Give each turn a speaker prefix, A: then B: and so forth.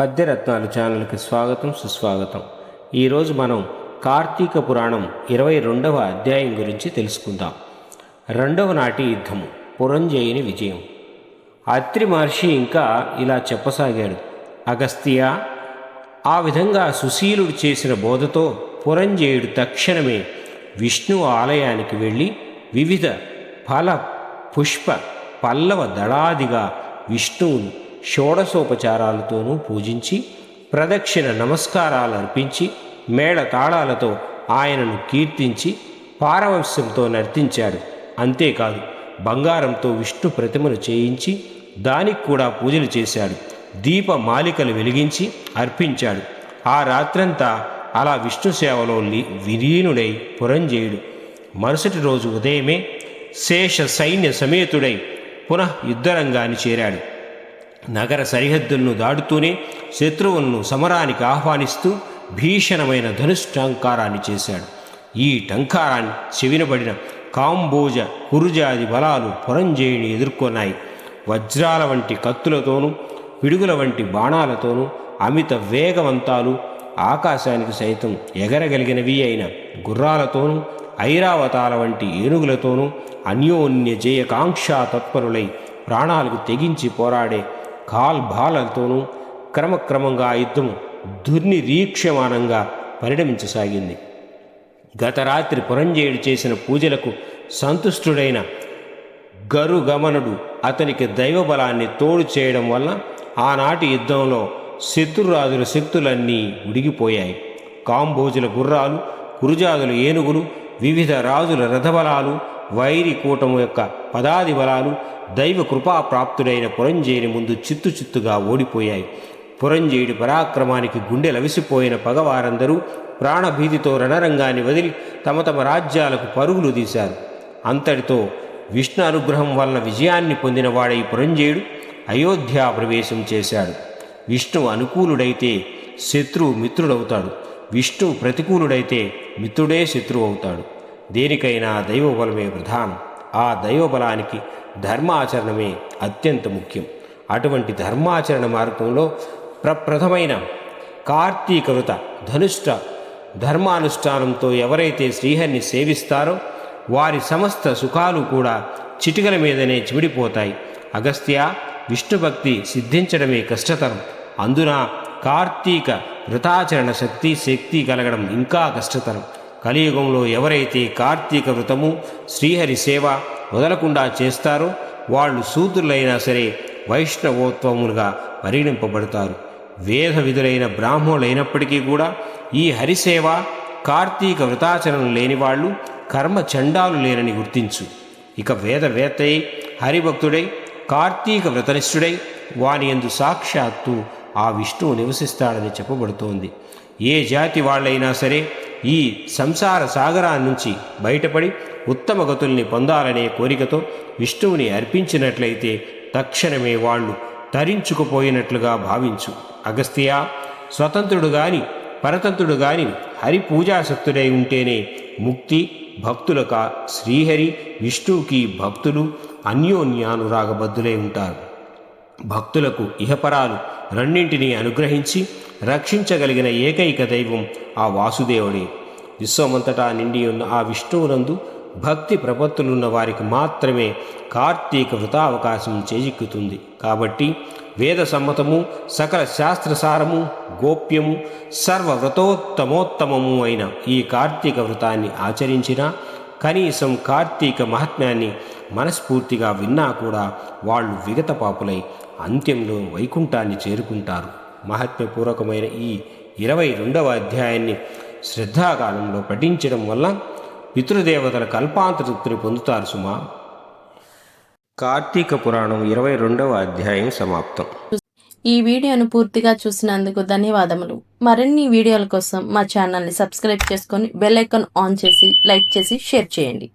A: పద్యరత్నాలు ఛానల్కి స్వాగతం సుస్వాగతం. ఈరోజు మనం కార్తీక పురాణం ఇరవై రెండవ అధ్యాయం గురించి తెలుసుకుందాం. రెండవ నాటి యుద్ధము పురంజయుని విజయం. అత్రి మహర్షి ఇంకా ఇలా చెప్పసాగాడు అగస్త్య ఆ విధంగా సుశీలుడు చేసిన బోధతో పురంజయుడు తక్షణమే విష్ణు ఆలయానికి వెళ్ళి వివిధ ఫల పుష్ప పల్లవ దళాదిగా విష్ణువును షోడశోపచారాలతోనూ పూజించి ప్రదక్షిణ నమస్కారాలు అర్పించి మేళ తాళాలతో ఆయనను కీర్తించి పారవశ్యంతో నర్తించాడు. అంతేకాదు బంగారంతో విష్ణు ప్రతిమను చేయించి దానికి కూడా పూజలు చేశాడు. దీప మాలికలు వెలిగించి అర్పించాడు. ఆ రాత్రంతా అలా విష్ణు సేవలో విలీనుడై పురంజేయుడు. మరుసటి రోజు ఉదయమే శేష సైన్య సమేతుడై పునః యుద్ధరంగాన్ని చేరాడు. నగర సరిహద్దులను దాటుతూనే శత్రువులను సమరానికి ఆహ్వానిస్తూ భీషణమైన ధనుష్టంకారాన్ని చేశాడు. ఈ టంకారాన్ని చెవినబడిన కాంబోజ కురుజాది బలాలు పురంజయుని ఎదుర్కొన్నాయి. వజ్రాల వంటి కత్తులతోనూ పిడుగుల వంటి బాణాలతోనూ అమిత వేగవంతాలు ఆకాశానికి సైతం ఎగరగలిగినవి అయిన గుర్రాలతోనూ ఐరావతాల వంటి ఏనుగులతోనూ అన్యోన్య జయకాంక్షా తత్పరులై ప్రాణాలకు తెగించి పోరాడే కాల్భాలతోనూ క్రమక్రమంగా ఆ యుద్ధం దుర్నిరీక్షమానంగా పరిణమించసాగింది. గత రాత్రి పురంజయుడు చేసిన పూజలకు సంతుష్టుడైన గరుగమనుడు అతనికి దైవబలాన్ని తోడు చేయడం వల్ల ఆనాటి యుద్ధంలో శత్రురాజుల శక్తులన్నీ ఉడిగిపోయాయి. కాంబోజుల గుర్రాలు కురుజాదుల ఏనుగులు వివిధ రాజుల రథబలాలు వైరి కూటము యొక్క పదాది బలాలు దైవ కృపాప్రాప్తుడైన పురంజయుని ముందు చిత్తు చిత్తుగా ఓడిపోయాయి. పురంజయుడి పరాక్రమానికి గుండె లవిసిపోయిన పగవారందరూ ప్రాణభీతితో రణరంగాన్ని వదిలి తమ తమ రాజ్యాలకు పరుగులు తీశారు. అంతటితో విష్ణు అనుగ్రహం వలన విజయాన్ని పొందిన వాడై పురంజయుడు అయోధ్య ప్రవేశం చేశాడు. విష్ణు అనుకూలుడైతే శత్రువు మిత్రుడవుతాడు. విష్ణు ప్రతికూలుడైతే మిత్రుడే శత్రువు అవుతాడు. దేనికైనా దైవబలమే ప్రధానం. ఆ దైవబలానికి ధర్మాచరణమే అత్యంత ముఖ్యం. అటువంటి ధర్మాచరణ మార్గంలో ప్రప్రథమైన కార్తీక వృత ధనుష్ట ధర్మానుష్ఠానంతో ఎవరైతే శ్రీహరిని సేవిస్తారో వారి సమస్త సుఖాలు కూడా చిటికల మీదనే చిమిడిపోతాయి. అగస్త్య విష్ణుభక్తి సిద్ధించడమే కష్టతరం. అందున కార్తీక వృతాచరణ శక్తి శక్తి కలగడం ఇంకా కష్టతరం. కలియుగంలో ఎవరైతే కార్తీక వ్రతము శ్రీహరి సేవ వదలకుండా చేస్తారో వాళ్ళు శూద్రులైనా సరే వైష్ణవోత్వములుగా పరిగణింపబడతారు. వేద విధులైన బ్రాహ్మణులైనప్పటికీ కూడా ఈ హరిసేవ కార్తీక వ్రతాచరణ లేని వాళ్ళు కర్మ చండాలు లేరని గుర్తించు. ఇక వేదవేత్తై హరిభక్తుడై కార్తీక వ్రతనిష్ఠుడై వాని ఎందు సాక్షాత్తు ఆ విష్ణువు నివసిస్తాడని చెప్పబడుతోంది. ఏ జాతి వాళ్ళైనా సరే ఈ సంసార సాగరా నుంచి బయటపడి ఉత్తమ గతుల్ని పొందాలనే కోరికతో విష్ణువుని అర్పించినట్లయితే తక్షణమే వాళ్ళు తరించుకుపోయినట్లుగా భావించు. అగస్త్య స్వతంత్రుడు గాని పరతంత్రుడు గాని హరి పూజాశక్తుడై ఉంటేనే ముక్తి భక్తులక శ్రీహరి విష్ణువుకి భక్తులు అన్యోన్యానురాగబద్ధులై ఉంటారు. భక్తులకు ఇహపరాలు రెండింటినీ అనుగ్రహించి రక్షించగలిగిన ఏకైక దైవం ఆ వాసుదేవుడే. విశ్వమంతటా నిండి ఉన్న ఆ విష్ణువునందు భక్తి ప్రపత్తులున్న వారికి మాత్రమే కార్తీక వృతావకాశం చేజిక్కుతుంది. కాబట్టి వేద సమ్మతము సకల శాస్త్రసారము గోప్యము సర్వవ్రతోత్తమోత్తమము అయిన ఈ కార్తీక వ్రతాన్ని ఆచరించినా కనీసం కార్తీక మహాత్మ్యాన్ని మనస్ఫూర్తిగా విన్నా కూడా వాళ్ళు విగతపాపులై అంత్యంలో వైకుంఠాన్ని చేరుకుంటారు. మహాత్మ్యపూర్వకమైన ఈ ఇరవై రెండవ అధ్యాయాన్ని శ్రద్ధాకాలంలో పఠించడం వల్ల పితృదేవతల కల్పాంతృప్తిని పొందుతారు సుమా. కార్తీక పురాణం ఇరవై రెండవ అధ్యాయం సమాప్తం.
B: ఈ వీడియోను పూర్తిగా చూసినందుకు ధన్యవాదములు. మరిన్ని వీడియోల కోసం మా ఛానల్ని సబ్స్క్రైబ్ చేసుకొని బెల్ ఐకాన్ ఆన్ చేసి లైక్ చేసి షేర్ చేయండి.